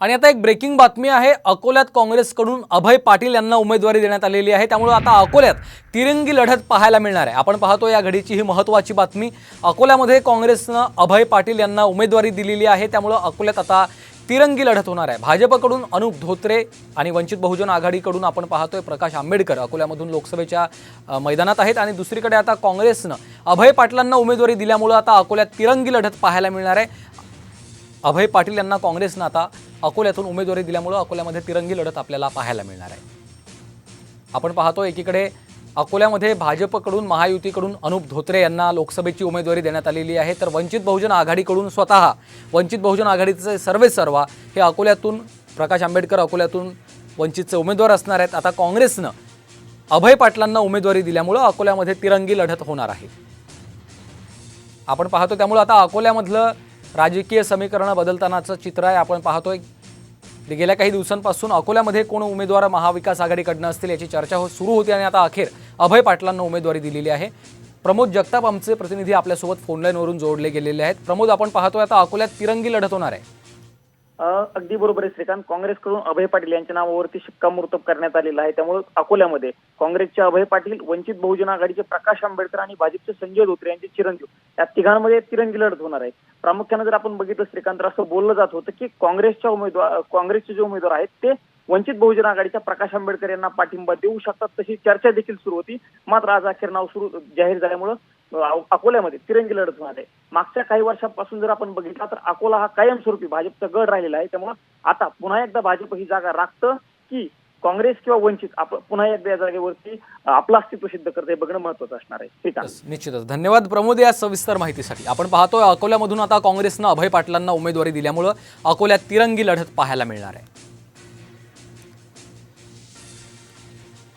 आणि आता एक ब्रेकिंग बातमी आहे. अकोल्यात काँग्रेसकडून अभय पाटील यांना उमेदवारी देण्यात आलेली आहे. त्यामुळे आता अकोल्यात तिरंगी लढत पाहायला मिळणार आहे. आपण पाहतो या घडीची ही महत्त्वाची बातमी. अकोल्यामध्ये काँग्रेसनं अभय पाटील यांना उमेदवारी दिलेली आहे. त्यामुळं अकोल्यात आता तिरंगी लढत होणार आहे. भाजपकडून अनुप धोत्रे आणि वंचित बहुजन आघाडीकडून आपण पाहतोय प्रकाश आंबेडकर अकोल्यामधून लोकसभेच्या मैदानात आहेत. आणि दुसरीकडे आता काँग्रेसनं अभय पाटलांना उमेदवारी दिल्यामुळं आता अकोल्यात तिरंगी लढत पाहायला मिळणार आहे. अभय पाटील यांना काँग्रेसनं आता अकोल्यातून उमेदवारी दिल्यामुळं अकोल्यामध्ये तिरंगी लढत आपल्याला पाहायला मिळणार आहे. आपण पाहतो एकीकडे अकोल्यामध्ये भाजपकडून महायुतीकडून अनुप धोत्रे यांना लोकसभेची उमेदवारी देण्यात आलेली आहे. तर वंचित बहुजन आघाडीकडून स्वतः वंचित बहुजन आघाडीचे सर्वे सर्वा हे अकोल्यातून प्रकाश आंबेडकर अकोल्यातून वंचितचे उमेदवार असणार आहेत. आता काँग्रेसनं अभय पाटलांना उमेदवारी दिल्यामुळं अकोल्यामध्ये तिरंगी लढत होणार आहे. आपण पाहतो त्यामुळं आता अकोल्यामधलं राजकीय समीकरणं बदलतानाचं चित्र आहे. आपण पाहतोय. ते गेल्या काही दिवसांपासून अकोल्यामध्ये कोण उमेदवार महाविकास आघाडीकडनं असतील याची चर्चा हो सुरू होती आणि आता अखेर अभय पाटलांना उमेदवारी दिलेली आहे. प्रमोद जगताप आमचे प्रतिनिधी आपल्यासोबत फोनलाईनवरून जोडले गेलेले आहेत. प्रमोद आपण पाहतोय आता अकोल्यात तिरंगी लढत होणार आहे. अगदी बरोबर आहे श्रीकांत. काँग्रेसकडून अभय पाटील यांच्या नावावरती शिक्कामोर्तब करण्यात आलेलं आहे. त्यामुळे अकोल्यामध्ये काँग्रेसचे अभय पाटील वंचित बहुजन आघाडीचे प्रकाश आंबेडकर आणि भाजपचे संजय धोत्रे यांचे चिरंजीव. या तिघांमध्ये तिरंगी लढत होणार आहे. प्रामुख्यानं जर आपण बघितलं श्रीकांत असं बोललं जात होतं की काँग्रेसच्या उमेदवार काँग्रेसचे जे उमेदवार आहेत ते वंचित बहुजन आघाडीच्या प्रकाश आंबेडकर यांना पाठिंबा देऊ शकतात. तशी चर्चा देखील सुरू होती. मात्र आज अखेर नाव सुरू जाहीर झाल्यामुळं अकोल्यामध्ये तिरंगी लढत होणार आहे मागच्या काही वर्षापासून जर आपण बघितला तर अकोला हा कायमस्वरूपी भाजपचा गड राहिलेला आहे. त्यामुळं आता पुन्हा एकदा भाजप ही जागा राखतं की काँग्रेस किंवा वंचित आप पुन्हा एकदा या जागेवरती आपलं अस्तित्व सिद्ध करते. हे बघणं महत्वाचं असणार आहे. श्रीकांत बस, निश्चितच. धन्यवाद प्रमोद या सविस्तर माहितीसाठी. आपण पाहतोय अकोल्यामधून आता काँग्रेसनं अभय पाटलांना उमेदवारी दिल्यामुळं अकोल्यात तिरंगी लढत पाहायला मिळणार आहे.